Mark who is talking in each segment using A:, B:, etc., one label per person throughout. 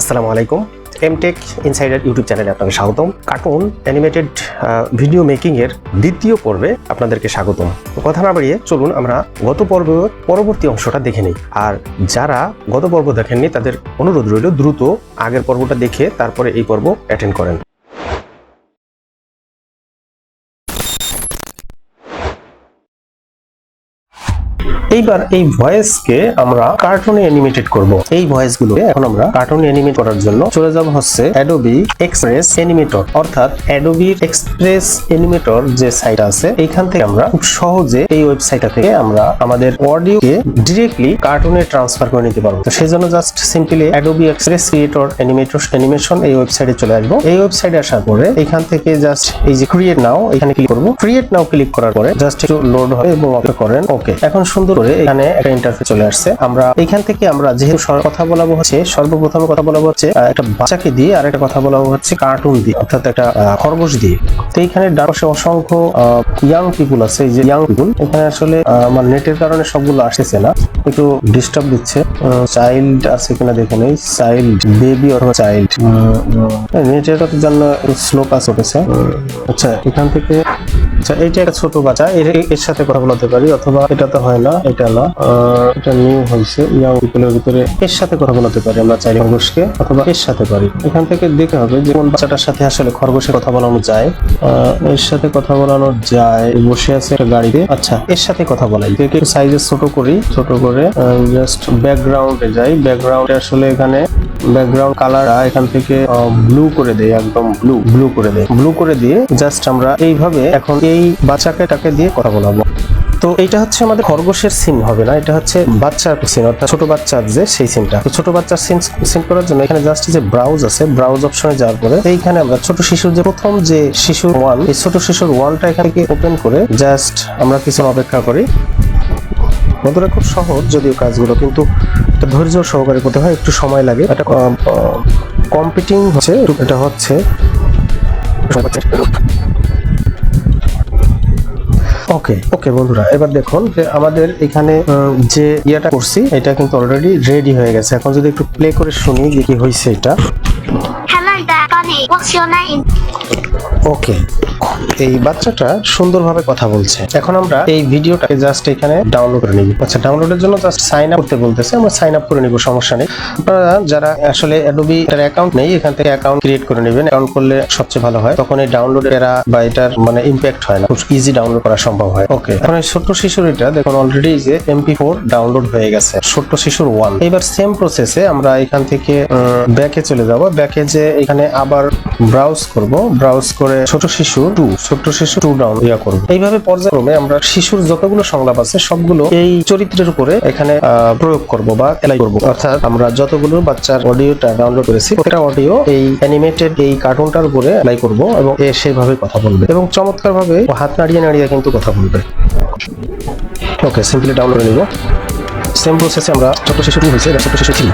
A: আসসালামু আলাইকুম। MTech insider YouTube চ্যানেলে আপনাকে স্বাগতম। কার্টুন অ্যানিমেটেড ভিডিও মেকিংয়ের দ্বিতীয় পর্বে আপনাদেরকে স্বাগতম। কথা না বাড়িয়ে চলুন আমরা গত পর্ব পরবর্তী অংশটা দেখে নিই। আর যারা গত পর্ব দেখেননি, তাদের অনুরোধ রইল দ্রুত আগের পর্বটা দেখে তারপরে এই পর্ব অ্যাটেন্ড করেন। এইবার এই ভয়েসকে আমরা কার্টুনে অ্যানিমেটেড করব। এই ভয়েসগুলো এখন আমরা কার্টুনে অ্যানিমেট করার জন্য চলে যাব হচ্ছে অ্যাডোবি এক্সপ্রেস অ্যানিমেটর অর্থাৎ অ্যাডোবি এক্সপ্রেস অ্যানিমেটর যে সাইট আছে, এইখান থেকে আমরা খুব সহজে এই ওয়েবসাইটটা থেকে আমরা আমাদের অডিওকে ডিরেক্টলি কার্টুনে ট্রান্সফার করে নিতে পারব। তো সেই জন্য just simply Adobe Express creator animator animation এই ওয়েবসাইটে চলে আসব। এই ওয়েবসাইটে আসার পরে এখান থেকে জাস্ট এই যে ক্রিয়েট নাও এখানে ক্লিক করব। ক্রিয়েট নাও ক্লিক করার পরে জাস্ট একটু লোড হবে এবং অপেক্ষা করেন ওকে এখন সুন্দর করে এখানে একটা ইন্টারফেস চলে আসছে। আমরা এখান থেকে আমরা যেহেতু কথা বলাবো হচ্ছে, সর্বপ্রথম কথা বলা হচ্ছে একটা বাচ্চাকে দিয়ে আর একটা কথা বলা হচ্ছে কার্টুন দিয়ে, অর্থাৎ একটা খরগোশ দিয়ে। তো এইখানে ডান পাশে অসংখ্য ইয়াং পিপুল আছে যে ইয়াং পিপুল এখানে আসলে আমার নেটের কারণে সবগুলো আসতেছে না। একটু ডিস্টার্ব দিচ্ছে। চাইল্ড আছে কিনা দেখে নেই। চাইল্ড বেবি অথবা চাইল্ড নেটের জন্য স্লো কাজ উঠেছে আচ্ছা এখান থেকে আচ্ছা এইটা একটা ছোট বাচ্চা। এর সাথে কথা বলাতে পারি, অথবা এটা তো হয় না, এটা না। এটা নিউ হয়েছে ইয়াং পিপলের ভিতরে এর সাথে কথা বলাতে পারি আমরা চাইলে খরগোশকে, অথবা এর সাথে পারি। এখান থেকে দেখতে হবে যে কোন বাচ্চাটার সাথে আসলে খরগোশে কথা বলানো যায়। এর সাথে কথা বলানো যায়, বসে আছে একটা গাড়িতে। আচ্ছা এর সাথে কথা বলাই। একটু সাইজে ছোট করি, ছোট করে জাস্ট ব্যাকগ্রাউন্ডে যাই। ব্যাকগ্রাউন্ডে আসলে এখানে ব্যাকগ্রাউন্ড কালার এখান থেকে ব্লু করে দেই একদম ব্লু ব্লু করে দেই। ব্লু করে দিয়ে জাস্ট আমরা এইভাবে এখন এই বাচ্চাকে টাকে দিয়ে কথা বলাবো। তো এটা হচ্ছে আমাদের খরগোশের সিন হবে না? এটা হচ্ছে বাচ্চার সিন অর্থাৎ ছোট বাচ্চার যে সেই সিনটা তো ছোট বাচ্চার সিন সিন করার জন্য এখানে জাস্ট যে ব্রাউজ আছে ব্রাউজ অপশনে যাওয়ার পরে এইখানে আমরা ছোট শিশুর যে প্রথম যে শিশুর ওয়ান এই ছোট শিশুর ওয়ানটা এখানে ওপেন করে জাস্ট আমরা কিছু অপেক্ষা করি। বন্ধুরা খুব সহজ যদিও কাজগুলো কিন্তু ধৈর্য সহকারে করতে হয় একটু সময় লাগে এটা কম্পিটিং হচ্ছে এটা হচ্ছে ওকে ওকে বন্ধুরা এবার দেখুন যে আমাদের এখানে যে ইয়েটা করছি এটা কিন্তু অলরেডি রেডি হয়ে গেছে এখন যদি একটু প্লে করে শুনি যে কি হয়েছে এটা
B: Hello there, Bunny. What's your name?
A: ওকে। এই বাচ্চাটা সুন্দরভাবে কথা বলছে। এখন আমরা এই ভিডিওটাকে জাস্ট এখানে ডাউনলোড করে নিব। আচ্ছা ডাউনলোডের জন্য জাস্ট সাইন আপ করতে বলতেছে। আমরা সাইন আপ করে নিব, সমস্যা নেই। আপনারা যারা আসলে অ্যাডোবি এর অ্যাকাউন্ট নেই, এখান থেকে অ্যাকাউন্ট ক্রিয়েট করে নেবেন। অ্যাকাউন্ট করলে সবচেয়ে ভালো হয়। তখন এই ডাউনলোড এরা বা এটার মানে ইম্প্যাক্ট হয় না। খুব ইজি ডাউনলোড করা সম্ভব হয়। ওকে, এখন এই ছোট্ট শিশুর এটা দেখুন অলরেডি যে এমপি ফোর ডাউনলোড হয়ে গেছে। ছোট্ট শিশুর ওয়ান এবার সেম প্রসেসে আমরা এখান থেকে ব্যাকে চলে যাব। ব্যাকে যে এখানে আবার ব্রাউজ করব। ব্রাউজ করে ছোট শিশু টু ছোট শিশু টু ডাউন ইয়া করব। এইভাবে পর্যায়ক্রমে আমরা শিশুর যতগুলো সংলাপ আছে, সবগুলো এই চরিত্রের উপরে এখানে প্রয়োগ করব বা এলাই করব। অর্থাৎ আমরা যতগুলো বাচ্চার অডিওটা ডাউনলোড করেছি, প্রত্যেকটা অডিও এই অ্যানিমেটেড এই কার্টুনটার উপরে এলাই করব এবং এ সেভাবে কথা বলবে। এবং চমৎকারভাবে হাত নাড়িয়ে নাড়িয়ে কিন্তু কথা বলবে। ওকে সিম্পলি ডাউনলোড নিব। সেম প্রসেসে আমরা ছোট শিশু টু হয়েছে ছোট শিশু থ্রি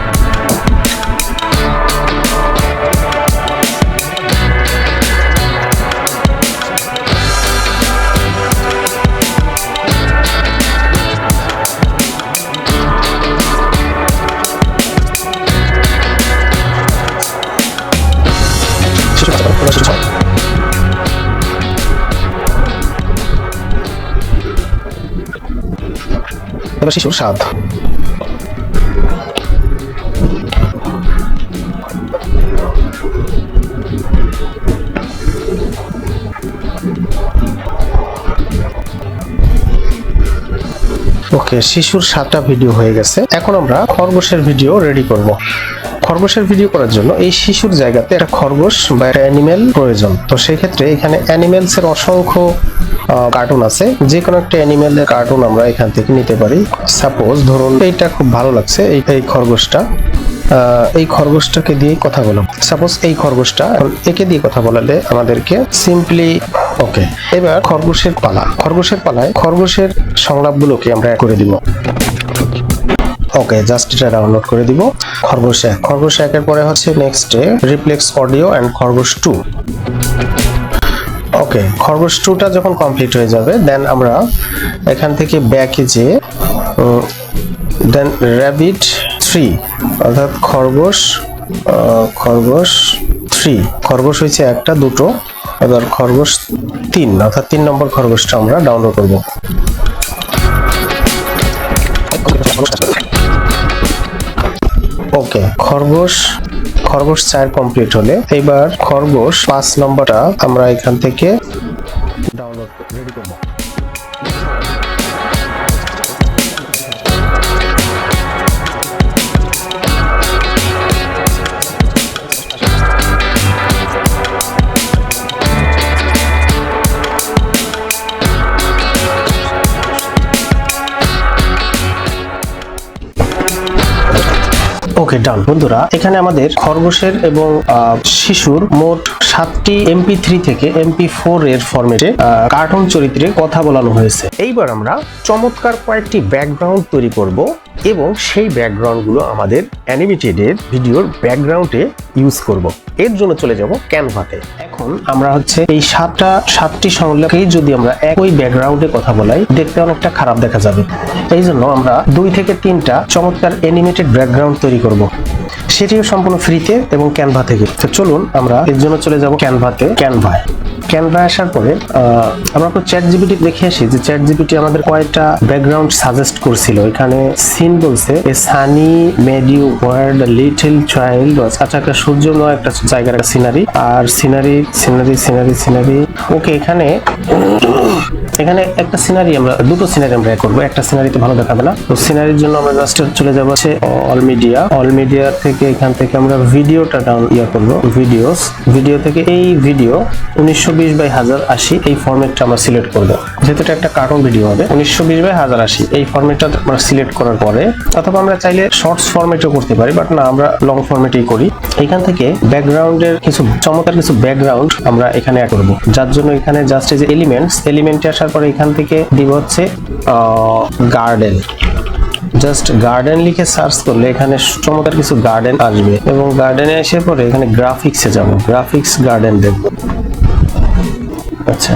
A: এবার শিশুর স্বাদ। ওকে, শিশুর সাতটা ভিডিও হয়ে গেছে। এখন আমরা খরগোশের ভিডিও রেডি করব। খরগোশের ভিডিও করার জন্য এই শিশুর জায়গাতে একটা খরগোশ বা একটা অ্যানিমেল প্রয়োজন। তো সেই ক্ষেত্রে এখানে অ্যানিমেলস এর অসংখ্য কার্টুন আছে। যে কোনো একটা অ্যানিমেলের কার্টুন আমরা এখান থেকে নিতে পারি। সাপোজ ধরুন এইটা খুব ভালো লাগছে, এই এই খরগোশটা। এই খরগোশটাকে দিয়ে কথা বলো সাপোজ এই খরগোশটা একে দিয়ে কথা বলালে আমাদেরকে সিম্পলি ওকে এবার খরগোশের পালা। খরগোশের পালায় খরগোশের সংলাপগুলোকে আমরা করে দিব। ওকে জাস্ট এটা ডাউনলোড করে দিব। খরগোশ এক। খরগোশ একের পরে হচ্ছে নেক্সট রিপ্লেক্স অডিও অ্যান্ড খরগোশ টু ওকে খরগোশ টুটা যখন কমপ্লিট হয়ে যাবে দেন আমরা এখান থেকে ব্যাকে যে দেন র্যাবিট থ্রি অর্থাৎ খরগোশ খরগোশ থ্রি খরগোশ হয়েছে একটা, দুটো, এবার খরগোশ তিন, অর্থাৎ তিন নম্বর খরগোশটা আমরা ডাউনলোড করব। ওকে। খরগোশ খরগোশ চার কমপ্লিট হলে। এবার খরগোশ পাঁচ নম্বরটা আমরা এখান থেকে ডাউনলোড রেডি করব ওকে ডান বন্ধুরা এখানে আমাদের খরগোশের এবং শিশুর মোট সাতটি এমপি থ্রি থেকে এমপি ফোর এর ফরম্যাটে কার্টুন চরিত্রে কথা বলানো হয়েছে। এইবার আমরা চমৎকার কয়েকটি ব্যাকগ্রাউন্ড তৈরি করব এবং সেই ব্যাকগ্রাউন্ডগুলো আমাদের অ্যানিমেটেডের ভিডিওর ব্যাকগ্রাউন্ডে ইউজ করব। এর জন্য চলে যাব ক্যানভাতে এখন আমরা হচ্ছে এই সাতটা, সাতটি সংলাপেই যদি আমরা একই ব্যাকগ্রাউন্ডে কথা বলাই, দেখতে অনেকটা খারাপ দেখা যাবে। এই জন্য আমরা দুই থেকে তিনটা চমৎকার অ্যানিমেটেড ব্যাকগ্রাউন্ড তৈরি করব। সেটিও সম্পূর্ণ ফ্রিতে এবং ক্যানভা থেকে তো চলুন আমরা এর জন্য চলে যাব ক্যানভাতে, ক্যানভায়। ক্যানভা আসার পরে আমরা একটু চ্যাট জিপিটি দেখে আসি যে চ্যাট জিপিটি আমাদের কয়েকটা ব্যাকগ্রাউন্ড সাজেস্ট করছিল। এখানে সিন বলছে, a sunny meadow little child আচ্ছা একটা সূর্যময় একটা জায়গার একটা সিনারি আর scenery scenery scenery scenery okay এখানে এখানে একটা সিনারি আমরা, দুটো সিনারি আমরা করব। একটা সিনারিতে ভালো দেখাবে না। তো সিনারির জন্য আমরা জাস্ট চলে যাব হচ্ছে অল মিডিয়া অল মিডিয়া থেকে এখান থেকে আমরা ভিডিওটা ডাউন ইয়া করব ভিডিওস ভিডিও থেকে এই ভিডিও উনিশশো বিশ বাই হাজার আশি এই ফরম্যাটটা আমরা সিলেক্ট করব। যেহেতু এটা একটা কার্টুন ভিডিও হবে, উনিশশো বিশ বাই হাজার আশি এই ফরম্যাটটা আমরা সিলেক্ট করার পরে, অথবা আমরা চাইলে শর্টস ফরম্যাটও করতে পারি বাট না, আমরা লং ফরম্যাটেই করি। এখান থেকে ব্যাকগ্রাউন্ডের কিছু, চমৎকার কিছু ব্যাকগ্রাউন্ড আমরা এখানে অ্যাড করব। যার জন্য এখানে জাস্ট এই যে এলিমেন্টস এলিমেন্টে আসার পরে এখান থেকে দিব হচ্ছে গার্ডেন জাস্ট গার্ডেন লিখে সার্চ করলে এখানে চমৎকার কিছু গার্ডেন আসবে। এবং গার্ডেনে এসে পরে এখানে গ্রাফিক্সে যাব। গ্রাফিক্স গার্ডেন দেখব। আচ্ছা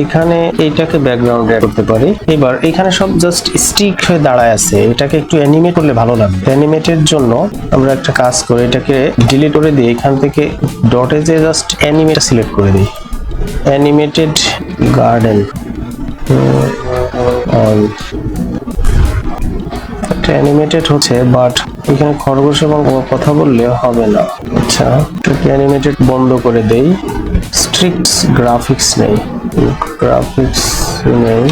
A: এইখানে এইটাকে ব্যাকগ্রাউন্ড অ্যাড করতে পারি। এবার এখানে সব জাস্ট স্টিক হয়ে দাঁড়ায় আছে। এটাকে একটু অ্যানিমেট করলে ভালো লাগবে। অ্যানিমেটের জন্য আমরা একটা কাজ করি, এটাকে ডিলিট করে দিই এখান থেকে ডটে যে জাস্ট অ্যানিমেট সিলেক্ট করে দিই। অ্যানিমেটেড গার্ডেন একটা অ্যানিমেটেড হচ্ছে বাট এখানে খরগোশ এবং কথা বললে হবে না। আচ্ছা এটাকে অ্যানিমেটেড বন্ধ করে দেই। স্ট্রিক্ট গ্রাফিক্স নেই। গ্রাফিক্স নেই,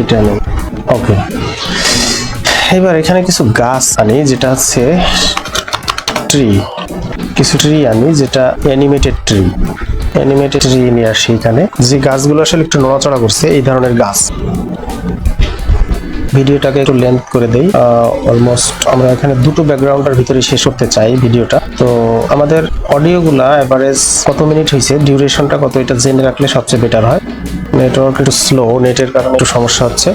A: এটা নেই। ওকে এবার এখানে কিছু গাছ আনি, যেটা হচ্ছে ট্রি কিছু ট্রি আনি, যেটা অ্যানিমেটেড ট্রি অ্যানিমেটেড ট্রি নিয়ে আসি এখানে। যে গাছগুলো আসলে একটু নড়াচড়া করছে, এই ধরনের গাছ। ভিডিওটাকে একটু লেন্থ করে দেই। অলমোস্ট আমরা এখানে দুটো ব্যাকগ্রাউন্ডের ভিতরে শেষ করতে চাই ভিডিওটা। তো আমাদের অডিওগুলা এভারেজ কত মিনিট হয়েছে ডিউরেশনটা কত, এটা জেনে রাখলে সবচেয়ে বেটার হয়। নেটওয়ার্ক একটু স্লো নেটের কারণে একটু সমস্যা হচ্ছে।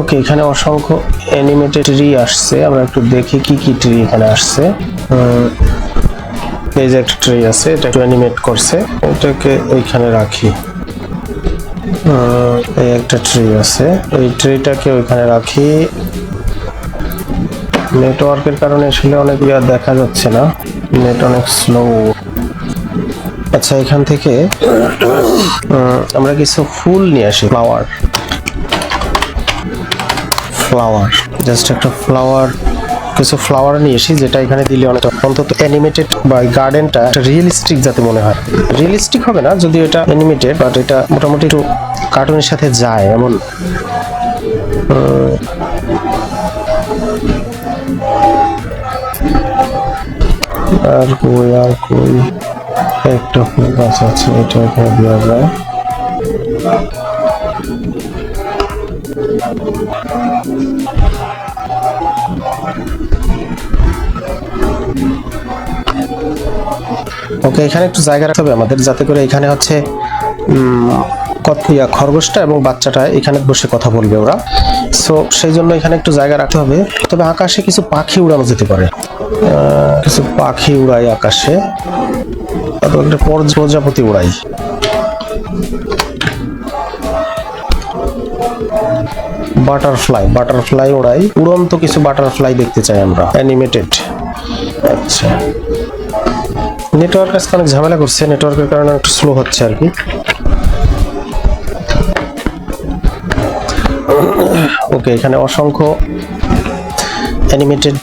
A: ওকে এখানে অসংখ্য অ্যানিমেটেড ট্রি আসছে। আমরা একটু দেখি কি কি ট্রি এখানে আসছে। এই যে একটা ট্রি আছে, এটা একটু অ্যানিমেট করছে। এটাকে এইখানে রাখি। এই একটা ট্রি আছে। এই ট্রিটাকে ওইখানে রাখি। নেটওয়ার্কের কারণে আসলে অনেক ইয়া দেখা যাচ্ছে না। নেট অনেক স্লো আচ্ছা এখান থেকে আমরা কিছু ফুল নিয়ে আসি ফ্লাওয়ার ফ্লাওয়ার জাস্ট একটা ফ্লাওয়ার কিছু ফ্লাওয়ার নিয়ে এসি যেটা এখানে দিলে অনেকটা অন্তত অ্যানিমেটেড বা গার্ডেনটা রিয়েলিস্টিক যাতে মনে হয়। রিয়েলিস্টিক হবে না, যদি এটা অ্যানিমেটেড বাট এটা মোটামুটি একটু কার্টুনের সাথে যায়, এমন। আর কই আর কই? একটা ফুল গাছ আছে, এটা এখানে দেওয়া যায় ওকে এখানে একটু জায়গা রাখতে হবে আমাদের যাতে করে এখানে হচ্ছে ইয়া, খরগোশটা এবং বাচ্চাটা এখানে বসে কথা বলবে ওরা। সো সেই জন্য এখানে একটু জায়গা রাখতে হবে। তবে আকাশে কিছু পাখি উড়ানো যেতে পারে। কিছু পাখি উড়াই আকাশে। একটা প্রজ- প্রজাপতি উড়াই বাটারফ্লাই বাটারফ্লাই উড়াই। উড়ন্ত কিছু বাটারফ্লাই দেখতে চাই আমরা অ্যানিমেটেড। আচ্ছা। নেটওয়ার্ক আজকে অনেক ঝামেলা করছে নেটওয়ার্কের কারণে একটু স্লো হচ্ছে আর কি। ওকে এখানে অসংখ্য অ্যানিমেটেড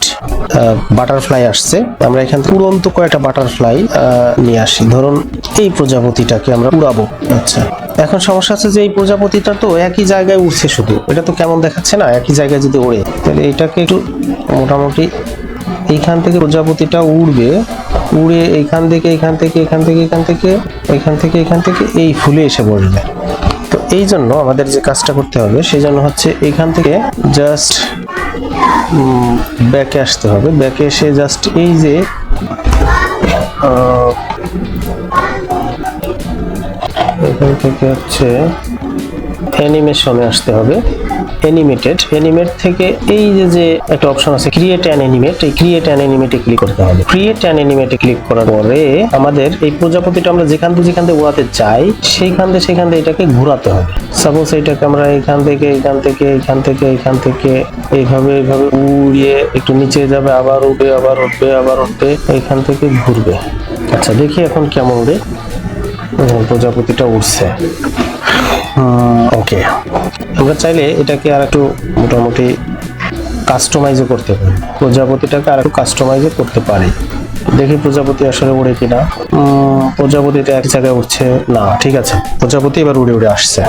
A: বাটারফ্লাই আসছে। আমরা এখান থেকে উড়ন্ত কয়েকটা বাটারফ্লাই নিয়ে আসি। ধরুন এই প্রজাপতিটাকে আমরা উড়াবো। আচ্ছা। এখন সমস্যা আছে যে এই প্রজাপতিটা তো একই জায়গায় উড়ছে শুধু। এটা তো কেমন দেখাচ্ছে না? একই জায়গায় যদি ওড়ে তাহলে এটাকে একটু মোটামুটি এইখান থেকে প্রজাপতিটা উড়বে, উড়ে এইখান থেকে এখান থেকে এখান থেকে এখান থেকে এখান থেকে এখান থেকে এই ফুলে এসে বসবে তো এই জন্য আমাদের যে কাজটা করতে হবে, সেই জন্য হচ্ছে এখান থেকে জাস্ট ব্যাকে আসতে হবে। ব্যাকে এসে জাস্ট এই যে এখান থেকে হচ্ছে অ্যানিমেশনে আসতে হবে। অ্যানিমেটেড অ্যানিমেট থেকে এই যে যে একটা অপশন আছে ক্রিয়েট অ্যান অ্যানিমেট এই ক্রিয়েট অ্যান অ্যানিমেটে ক্লিক করতে হবে। ক্রিয়েট অ্যান অ্যানিমেটে ক্লিক করার পরে আমাদের এই প্রজাপতিটা আমরা যেখান থেকে যেখান থেকে উড়াতে চাই সেইখান থেকে সেখান থেকে এটাকে ঘোরাতে হবে। সাপোজ এটাকে আমরা এখান থেকে এখান থেকে এখান থেকে এখান থেকে এইভাবে এইভাবে উড়িয়ে একটু নিচে যাবে আবার উঠবে আবার উঠবে আবার উঠবে এখান থেকে ঘুরবে। আচ্ছা দেখি এখন কেমন হুম, প্রজাপতিটা উঠছে ওকে আমরা চাইলে এটাকে আর একটু মোটামুটি কাস্টমাইজও করতে পারি। প্রজাপতিটাকে আর একটু কাস্টমাইজও করতে পারি। দেখি প্রজাপতি আসলে উড়ে কিনা। প্রজাপতিটা এক জায়গায় উঠছে। না, ঠিক আছে। প্রজাপতি এবার উড়ে উড়ে আসছে।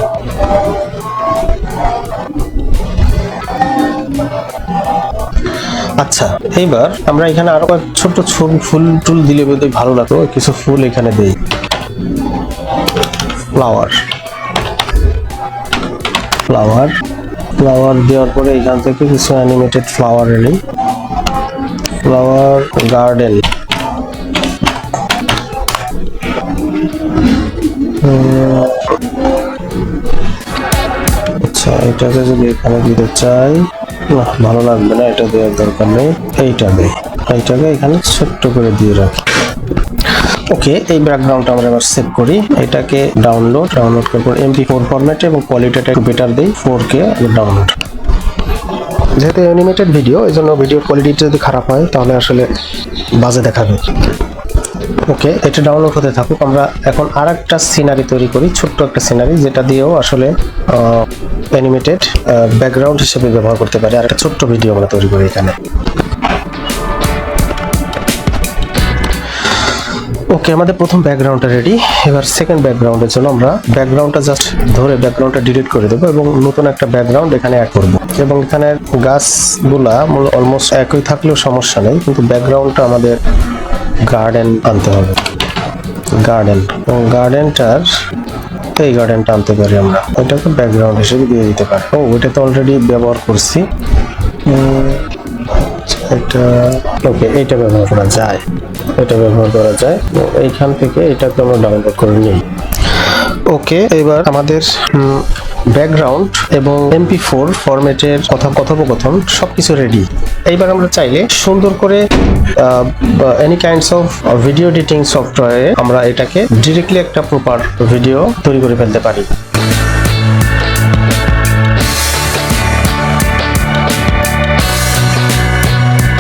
A: আচ্ছা এইবার আমরা এখানে আরও কয়েক ছোট ছোট ফুল, টুল দিলে বোধহয় ভালো লাগতো। কিছু ফুল এখানে দেই। ফ্লাওয়ার ফ্লাওয়ার ফ্লাওয়ার দেওয়ার পরে এখান থেকে কিছু অ্যানিমেটেড ফ্লাওয়ার এনে ফ্লাওয়ার গার্ডেন আচ্ছা এটাকে যদি এখানে দিতে চাই, না, ভালো লাগবে না, এটা দেওয়ার দরকার নেই। এইটা দেই এইটাকে এখানে ছোট্ট করে দিয়ে রাখি। ওকে এই ব্যাকগ্রাউন্ডটা আমরা এবার সেভ করি। এটাকে ডাউনলোড ডাউনলোড করার পর এমপি ফোর ফরম্যাটে এবং কোয়ালিটিটা একটু বেটার দিই ফোর কে ডাউনলোড যেহেতু অ্যানিমেটেড ভিডিও এই জন্য ভিডিওর কোয়ালিটিটা যদি খারাপ হয়, তাহলে আসলে বাজে দেখাবে। ওকে এটা ডাউনলোড হতে থাকুক। আমরা এখন আর একটা সিনারি তৈরি করি, ছোট্ট একটা সিনারি যেটা দিয়েও আসলে অ্যানিমেটেড ব্যাকগ্রাউন্ড হিসেবে ব্যবহার করতে পারি। আর একটা ছোট্ট ভিডিও আমরা তৈরি করি এখানে। ওকে আমাদের প্রথম ব্যাকগ্রাউন্ডটা রেডি এবার সেকেন্ড ব্যাকগ্রাউন্ডের জন্য আমরা ব্যাকগ্রাউন্ডটা জাস্ট ধরে ব্যাকগ্রাউন্ডটা ডিলিট করে দেবো এবং নতুন একটা ব্যাকগ্রাউন্ড এখানে অ্যাড করব। এবং এখানে গাছগুলা অলমোস্ট একই থাকলেও সমস্যা নেই, কিন্তু ব্যাকগ্রাউন্ডটা আমাদের গার্ডেন আনতে হবে। গার্ডেন এবং গার্ডেনটার এই গার্ডেনটা আনতে পারি আমরা। এটাকে ব্যাকগ্রাউন্ড হিসেবে দিয়ে দিতে পারি। ও, ওইটা তো অলরেডি ব্যবহার করছি। এটা ওকে এইটা ব্যবহার করা যায়। এটা ব্যবহার করা যায়। এইখান থেকে এটাকে আমরা ডাউনলোড করে নিই। ওকে, এবার আমাদের ব্যাকগ্রাউন্ড এবং এমপি ফোর ফরম্যাটের কথা, কথোপকথন সবকিছু রেডি এইবার আমরা চাইলে সুন্দর করে any kinds of video editing সফটওয়্যারে আমরা এটাকে ডিরেক্টলি একটা প্রপার ভিডিও তৈরি করে ফেলতে পারি।